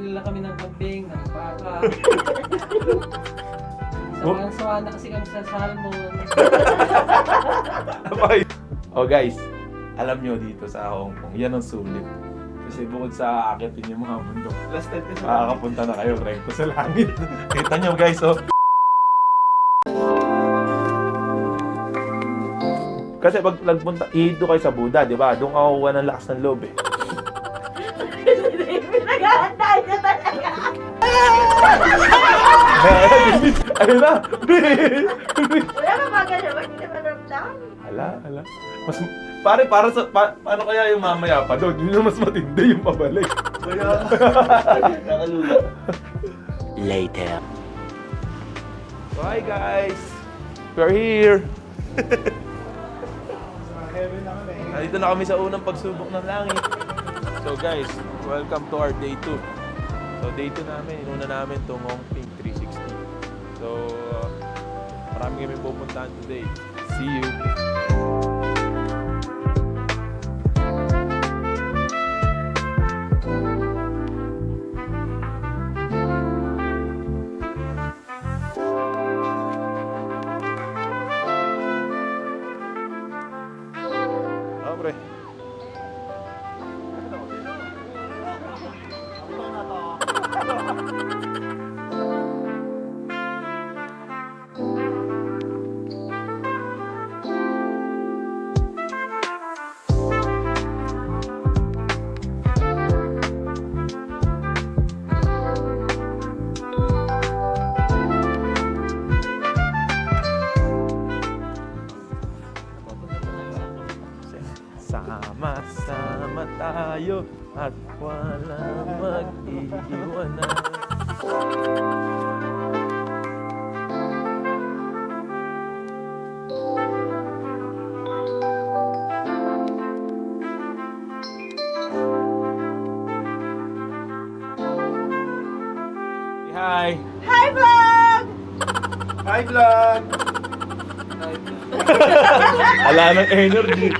Nila kami ng kambing, ng baka. Oh. Sawang sawa na kasi kami sa salmon. Okay. Oh guys, alam nyo dito sa Hong Kong, yan ang sulit. Kasi bukod sa akitin yung mga bundok, Last time kasi makakapunta na kayo rekto sa langit. Kita nyo guys, oh. Kasi pag nagpunta, ido kayo sa Buda, di ba? Doon ka kukuha ng lakas ng loob eh. Ayun na! Wala ka ba ganyan? Bakit hindi ramdam? Ala, ala. Mas, pare, para sa, pa, paano kaya yung mamaya pa doon? Yun yung mas matindi yung pabalik. Kaya, nakalula. Later. So, hi guys! We're here! Nandito na kami sa unang pagsubok ng langit. So guys, welcome to our day 2. So day 2 namin, inuna namin itong Hongping 360. So, uh, marami kami pupuntahan today. See you! Sama-sama tayo at walang mag-iiwanan. Hi! Hi, vlog! Hi, vlog! Ala ng energy.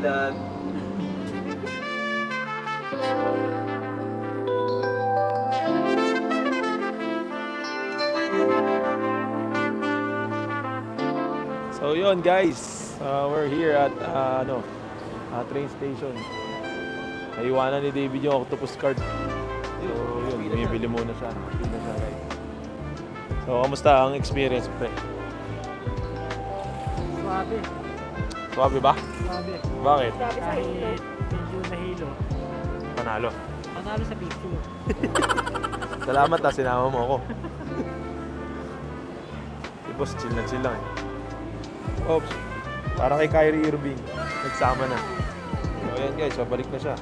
Vlog! So yun guys, uh, we're here at uh, ano, uh, train station. Naiwanan ni David yung octopus card. So yun, bumibili muna siya. Bumibili siya guys. So kamusta ang experience pre? Swabe. Swabe ba? Bakit? Kahit medyo nahilo. Panalo. Panalo sa picture. Salamat ah, sinama mo ako. si boss, chill na chill lang eh. Oops. Para kay Kyrie Irving. Nagsama na. So ayan guys, pabalik na siya.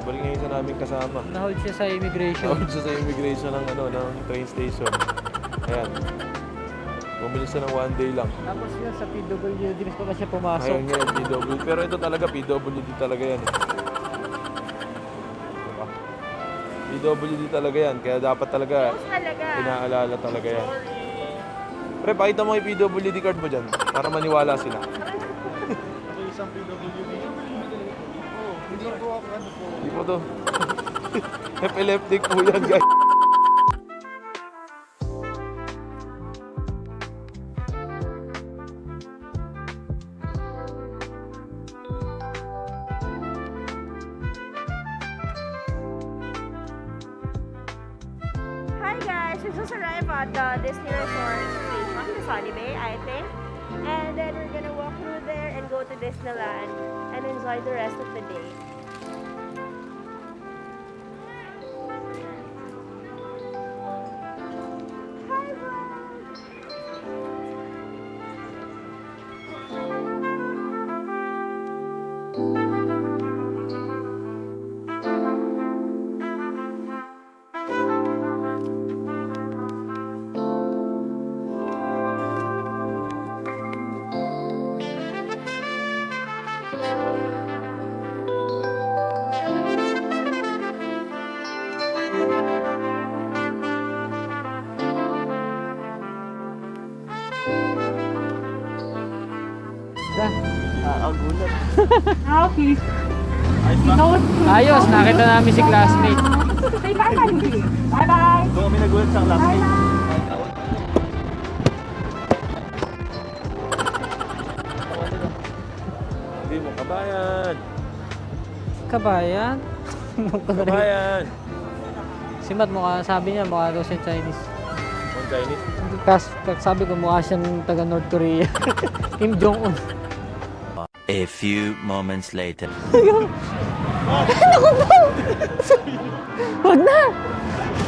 Pabalik na yung isa namin kasama. Nahold siya sa immigration. Tawag siya sa immigration ng ano ng train station. Ayan. Bumili siya ng one day lang. Tapos yun sa PWD, mas pa ba siya pumasok? Ayaw niya yung PWD. Pero ito talaga PWD talaga yan eh. Diba? PWD talaga yan. Kaya dapat talaga talaga. inaalala talaga yan. Pre, pakita mo yung PWD card mo dyan para maniwala sila. Ako isang PWD. Oh, hindi po ako ano po. Hindi po to. Epileptic po yan guys, we just arrived at the Disney Resort station, the Sunny Bay, I think. And then we're gonna walk through there and go to Disneyland and enjoy the rest of the day. Ah, ang okay. Ayos, nakita namin si classmate. Say bye, Mandy. Bye-bye. Doon kami nagulat sa classmate. Hindi mo, kabayan. Kabayan? Kabayan. si Matt mukha, sabi niya mukha daw siya Chinese. One Chinese. Kas, sabi ko mukha siyang taga North Korea. Kim Jong-un. A few moments later. Wag na!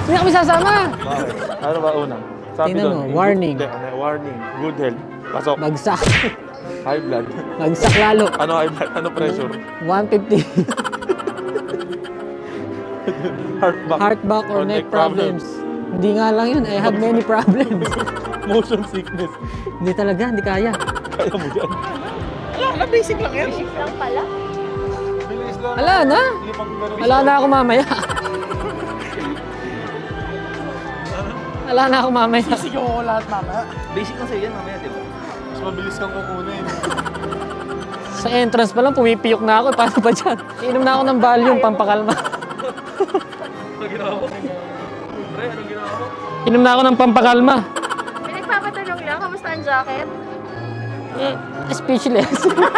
Hindi kami sasama! Bakit? Ano ba una? Sabi Tingnan doon, mo, warning. Good, hindi, ano, warning. Good health. Pasok. Bagsak. High blood. Bagsak lalo. Ano high blood? Ano pressure? 150. Heart back. Heart back or, neck, problems. Hindi nga lang yun. I have many problems. Motion sickness. hindi talaga, hindi kaya. Kaya mo yan. Basic lang pala. Bilis lang. Wala na. Wala na ako mamaya. Wala na ako mamaya. Sige ko lahat mamaya. Basic lang sa'yo yan mamaya, di ba? Mas mabilis kang kukunin. Sa entrance pa lang, pumipiyok na ako. Paano ba dyan? Inom na ako ng Valium, pampakalma. Ano ginawa mo? Pre, anong ginawa mo? Inom na ako ng pampakalma. May nagpapatanong lang, kamusta ang jacket? Eh, speechless. Na?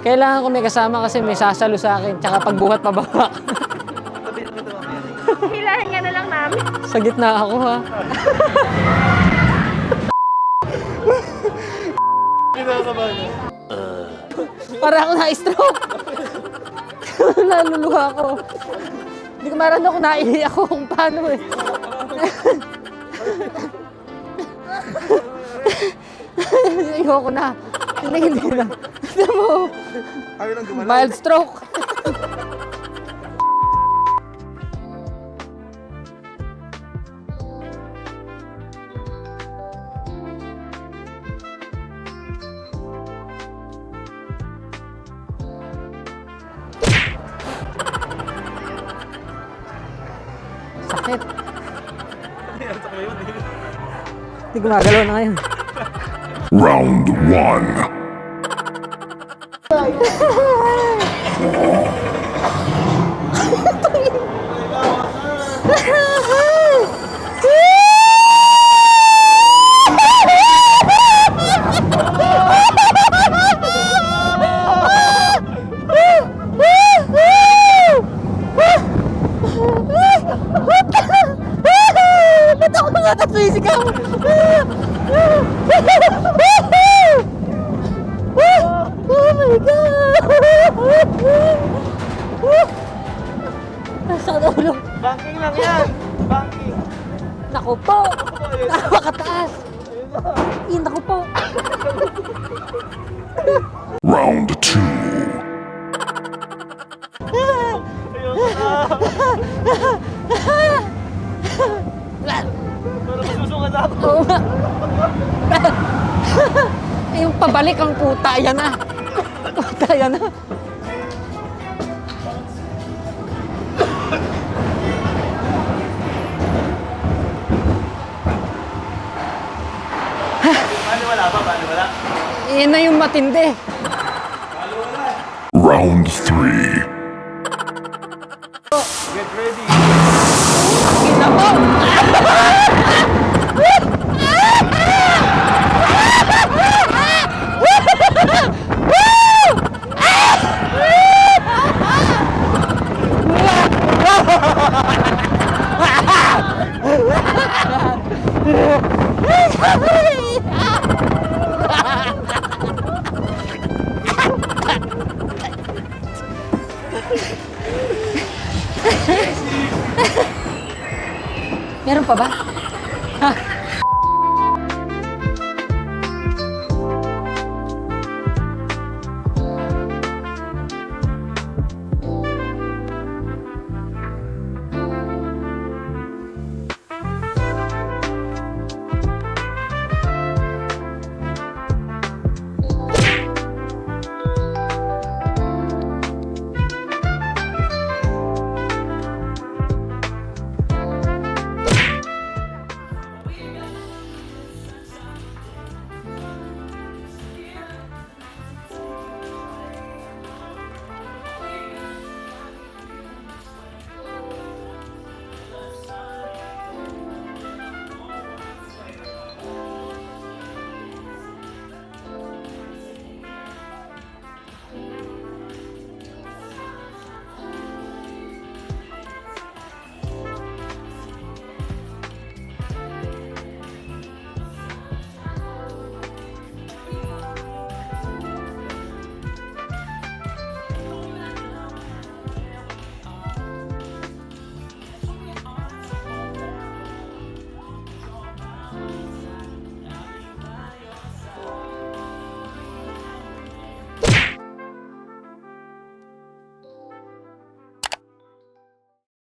Kailangan ko may kasama kasi may sasalo sa akin. Tsaka pagbuhat pababa. Hilahin nga na lang namin. Sa gitna ako ha. Kinakabahan. Uh, Para ako na-stroke. Naluluha ako. Hindi ko maran ako naihi ako kung paano eh. Ayoko na. Hindi, hindi na. Mild stroke. Hindi gumagalaw na ngayon. Round one. Ba't ulo. Banking lang yan. Banking. Naku po! Napakataas! Yun, naku po! Round two. Oo nga. Yung pabalik ang puta, yan na. Puta, yan na. Yan na yung matindi. Round three. Get ready. Ina